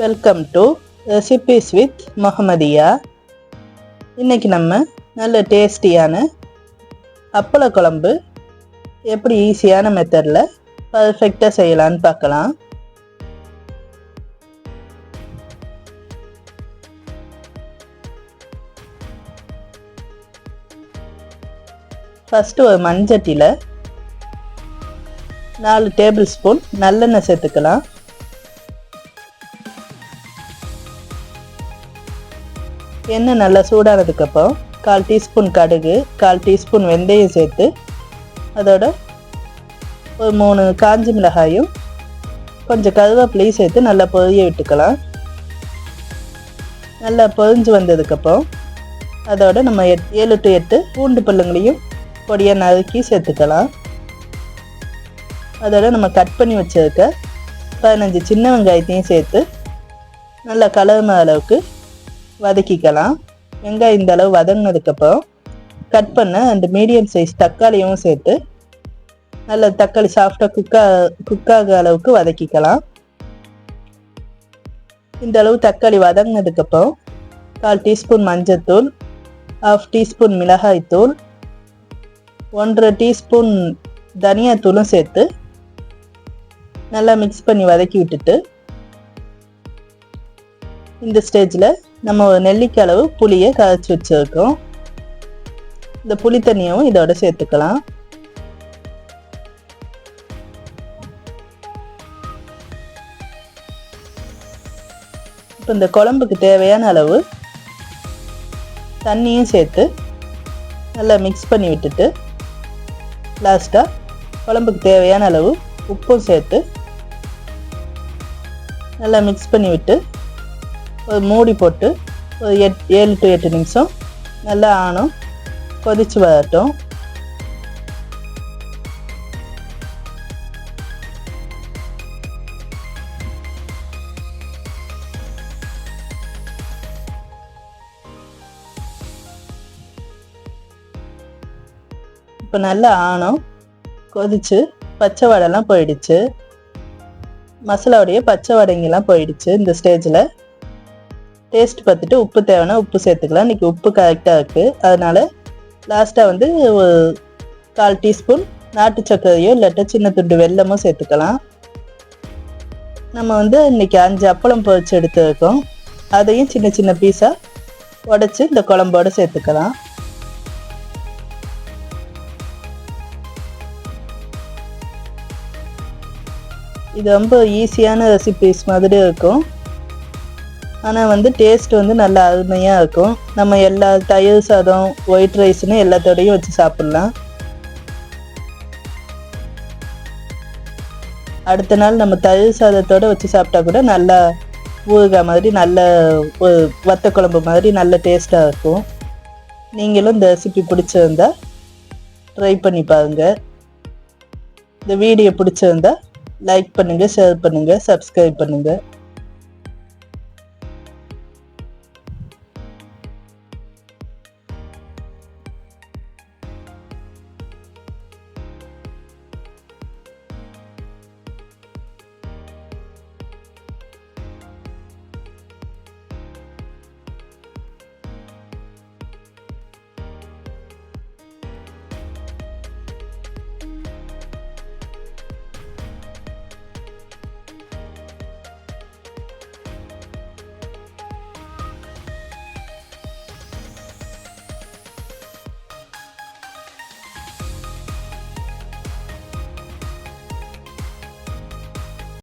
Welcome to recipes with Mohammadiya இன்னைக்கு நம்ம நல்ல டேஸ்டியான அப்பள குழம்பு எப்படி ஈஸியான மெத்தடில் பர்ஃபெக்டாக செய்யலான்னு பார்க்கலாம். ஃபஸ்ட்டு ஒரு மண்சட்டியில் நாலு டேபிள் ஸ்பூன் நல்லெண்ணெய் சேர்த்துக்கலாம். எண்ணெய் நல்லா சூடானதுக்கப்புறம் கால் டீஸ்பூன் கடுகு கால் டீஸ்பூன் வெந்தயம் சேர்த்து அதோட ஒரு மூணு காஞ்சி மிளகாயும் கொஞ்சம் கருவேப்பிலையும் சேர்த்து நல்லா பொரிய விட்டுக்கலாம். நல்லா பொரிஞ்சு வந்ததுக்கப்புறம் அதோட நம்ம எட் ஏழு டு எட்டு பூண்டு பல்லுங்களையும் பொடியாக நறுக்கி சேர்த்துக்கலாம். அதோட நம்ம கட் பண்ணி வச்சிருக்க பதினஞ்சு சின்ன வெங்காயத்தையும் சேர்த்து நல்லா கலர்ம அளவுக்கு வதக்கிக்கலாம். வெங்காயம் இந்த அளவு வதங்கினதுக்கப்புறம் கட் பண்ண அந்த மீடியம் சைஸ் தக்காளியும் சேர்த்து நல்ல தக்காளி சாஃப்டாக குக்கா குக்காக அளவுக்கு வதக்கிக்கலாம். இந்த அளவு தக்காளி வதங்கினதுக்கப்புறம் கால் டீஸ்பூன் மஞ்சத்தூள் ஹாஃப் டீஸ்பூன் மிளகாய்த்தூள் ஒன்றரை டீஸ்பூன் தனியாத்தூளும் சேர்த்து நல்லா மிக்ஸ் பண்ணி வதக்கி விட்டுட்டு இந்த ஸ்டேஜில் நம்ம ஒரு நெல்லிக்காய் அளவு புளியை கரைச்சி வச்சுருக்கோம். இந்த புளி தண்ணியவும் இதோட சேர்த்துக்கலாம். இப்போ இந்த குழம்புக்கு தேவையான அளவு தண்ணியும் சேர்த்து நல்லா மிக்ஸ் பண்ணி விட்டுட்டு லாஸ்ட்டாக குழம்புக்கு தேவையான அளவு உப்பும் சேர்த்து நல்லா மிக்ஸ் பண்ணி விட்டு மூடி போட்டு ஒரு எட் ஏழு டு எட்டு நிமிஷம் நல்லா ஆணும் கொதிச்சு வரட்டும். இப்போ நல்லா ஆணும் கொதிச்சு பச்சை வடைலாம் போயிடுச்சு. மசாலாவுடைய பச்சை வடைங்கெல்லாம் போயிடுச்சு இந்த ஸ்டேஜில் டேஸ்ட் பார்த்துட்டு உப்பு தேவைன்னா உப்பு சேர்த்துக்கலாம். இன்றைக்கி உப்பு கரெக்டாக இருக்குது அதனால் லாஸ்ட்டாக வந்து ஒரு கால் டீஸ்பூன் நாட்டு சர்க்கரையோ இல்லாட்டா சின்ன துண்டு வெல்லமோ சேர்த்துக்கலாம். நம்ம வந்து இன்றைக்கி அஞ்சு அப்பளம் பொறிச்சு எடுத்துருக்கோம். அதையும் சின்ன சின்ன பீஸாக உடச்சி இந்த குழம்போடு சேர்த்துக்கலாம். இது ரொம்ப ஈஸியான ரெசிபிஸ் மாதிரி இருக்கும். ஆனால் வந்து டேஸ்ட் வந்து நல்லா அருமையாக இருக்கும். நம்ம எல்லா தயிர் சாதம் ஒயிட் ரைஸ்னு எல்லாத்தோடையும் வச்சு சாப்பிட்லாம். அடுத்த நாள் நம்ம தயிர் சாதத்தோடு வச்சு சாப்பிட்டா கூட நல்லா ஊறுகாய் மாதிரி நல்ல ஒரு வத்த குழம்பு மாதிரி நல்ல டேஸ்ட்டாக இருக்கும். நீங்களும் இந்த ரெசிபி பிடிச்சிருந்தா ட்ரை பண்ணி பாருங்கள் இந்த வீடியோ பிடிச்சிருந்தா லைக் பண்ணுங்கள் ஷேர் பண்ணுங்கள் சப்ஸ்கிரைப் பண்ணுங்கள்